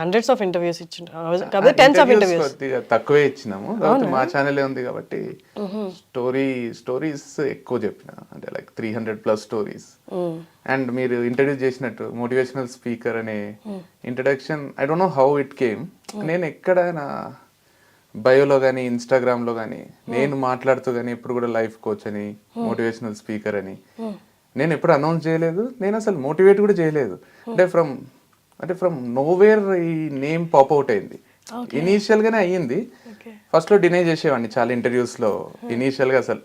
Hundreds of interviews tens of interviews తక్కువే ఇచ్చినాము. మా ఛానల్ ఉంది కాబట్టి స్టోరీ స్టోరీస్ ఎక్కువ చెప్పిన. అంటే like three hundred plus stories and మీరు ఇంట్రడ్యూస్ చేసినట్టు మోటివేషనల్ స్పీకర్ అనే introduction I don't know how it came నేను ఎక్కడ నా బయోలో కానీ ఇన్స్టాగ్రామ్లో కానీ నేను మాట్లాడుతూ కానీ ఎప్పుడు కూడా లైఫ్ కోచ్ అని మోటివేషనల్ స్పీకర్ అని నేను ఎప్పుడు అనౌన్స్ చేయలేదు. నేను అసలు మోటివేట్ కూడా చేయలేదు. అంటే ఫ్రమ్ అంటే ఫ్రమ్ నోవేర్ ఈ నేమ్ పాప్ అవుట్ అయింది. ఇనీషియల్ గానే అయ్యింది. ఫస్ట్లో డినై చేసేవాడిని చాలా ఇంటర్వ్యూస్లో. ఇనీషియల్గా అసలు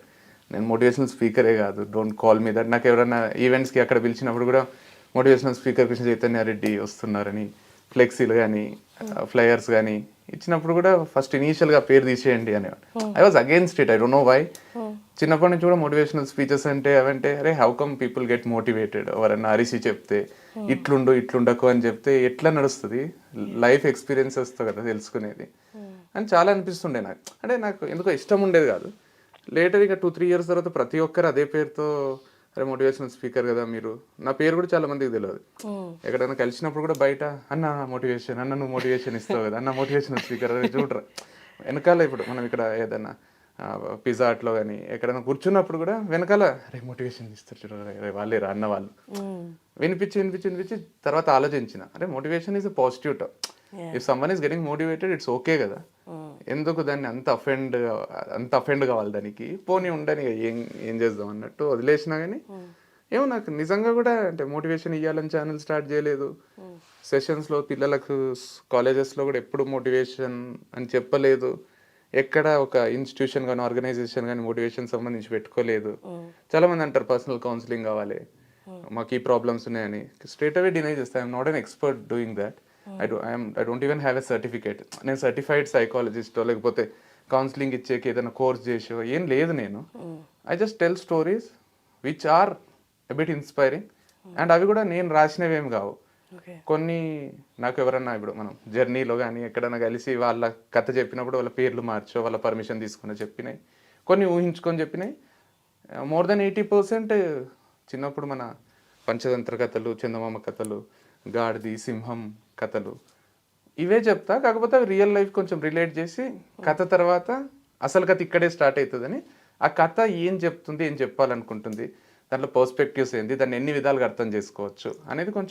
నేను మోటివేషనల్ స్పీకరే కాదు. డోంట్ కాల్ మీ దట్ నాకు ఎవరైనా ఈవెంట్స్కి అక్కడ పిలిచినప్పుడు కూడా మోటివేషనల్ స్పీకర్ కృష్ణ చైతన్య రెడ్డి వస్తున్నారని ఫ్లెక్సీలు కానీ ఫ్లయర్స్ కానీ ఇచ్చినప్పుడు కూడా ఫస్ట్ ఇనీషియల్గా పేరు తీసేయండి అనేవాడు. I was against it I don't know why చిన్నప్పటి నుంచి కూడా మోటివేషనల్ స్పీచెస్ అంటే అవంటే అరే how come people get motivated ఎవరన్నా అరిసి చెప్తే ఇట్లుండు ఇట్లుండకు అని చెప్తే ఎట్లా నడుస్తుంది? లైఫ్ ఎక్స్పీరియన్సెస్తో కదా తెలుసుకునేది. అని చాలా అనిపిస్తుండే నాకు. అంటే నాకు ఎందుకో ఇష్టం ఉండేది కాదు. లేటర్ ఇక టూ త్రీ ఇయర్స్ తర్వాత ప్రతి ఒక్కరు అదే పేరుతో అరే మోటివేషనల్ స్పీకర్ కదా మీరు. నా పేరు కూడా చాలా మందికి తెలియదు. ఎక్కడైనా కలిసినప్పుడు కూడా బయట అన్న మోటివేషన్ అన్న నువ్వు మోటివేషన్ ఇస్తావు కదా అన్న మోటివేషనల్ స్పీకర్ అని చూడరా. వెనకాల ఇప్పుడు మనం ఇక్కడ ఏదైనా పిజ్జా అట్లో కానీ ఎక్కడైనా కూర్చున్నప్పుడు కూడా వెనకాల అరే మోటివేషన్ ఇస్తారు చూడరా అరే వాళ్ళే రా అన్న వాళ్ళు. వినిపించి వినిపించి వినిపించి తర్వాత ఆలోచించిన అరే motivation is a positive if someone is getting motivated it's okay కదా. ఎందుకు దాన్ని అంత అఫెండ్ అంత అఫెండ్ కావాలి దానికి? పోనీ ఉండని ఏం ఏం చేద్దాం అన్నట్టు వదిలేసినా కానీ ఏమో నాకు నిజంగా కూడా అంటే మోటివేషన్ ఇవ్వాలని ఛానల్ స్టార్ట్ చేయలేదు. సెషన్స్లో పిల్లలకు కాలేజెస్లో కూడా ఎప్పుడు మోటివేషన్ అని చెప్పలేదు. ఎక్కడ ఒక ఇన్స్టిట్యూషన్ కానీ ఆర్గనైజేషన్ కానీ మోటివేషన్ సంబంధించి పెట్టుకోలేదు. చాలా మంది అంటారు పర్సనల్ కౌన్సిలింగ్ కావాలి. మాకు ఈ ప్రాబ్లమ్స్ ఉన్నాయని. స్ట్రేట్ అవే డినై చేస్తాను I'm not an expert doing that I do I'm I don't even have a certificate నేను సర్టిఫైడ్ సైకాలజిస్టో లేకపోతే కౌన్సిలింగ్ ఇచ్చేకి ఏదైనా కోర్స్ చేసో ఏం లేదు నేను. I just tell stories which are bit inspiring and అవి కూడా నేను రాసినవి కావు. కొన్ని నాకు ఎవరన్నా ఇప్పుడు మనం జర్నీలో కానీ ఎక్కడైనా కలిసి వాళ్ళ కథ చెప్పినప్పుడు వాళ్ళ పేర్లు మార్చో వాళ్ళ పర్మిషన్ తీసుకుని చెప్పినాయి. కొన్ని ఊహించుకొని చెప్పినాయి. మోర్ దెన్ ఎయిటీ పర్సెంట్ చిన్నప్పుడు మన పంచతంత్ర కథలు చందమామ కథలు గాడిది సింహం కథలు ఇవే చెప్తా. కాకపోతే అవి రియల్ లైఫ్ కొంచెం రిలేట్ చేసి కథ తర్వాత అసలు కథ ఇక్కడే స్టార్ట్ అవుతుందని ఆ కథ ఏం చెప్తుంది ఏం చెప్పాలనుకుంటుంది దాంట్లో పర్స్పెక్టివ్స్ ఏంది దాన్ని ఎన్ని విధాలుగా అర్థం చేసుకోవచ్చు అనేది కొంచెం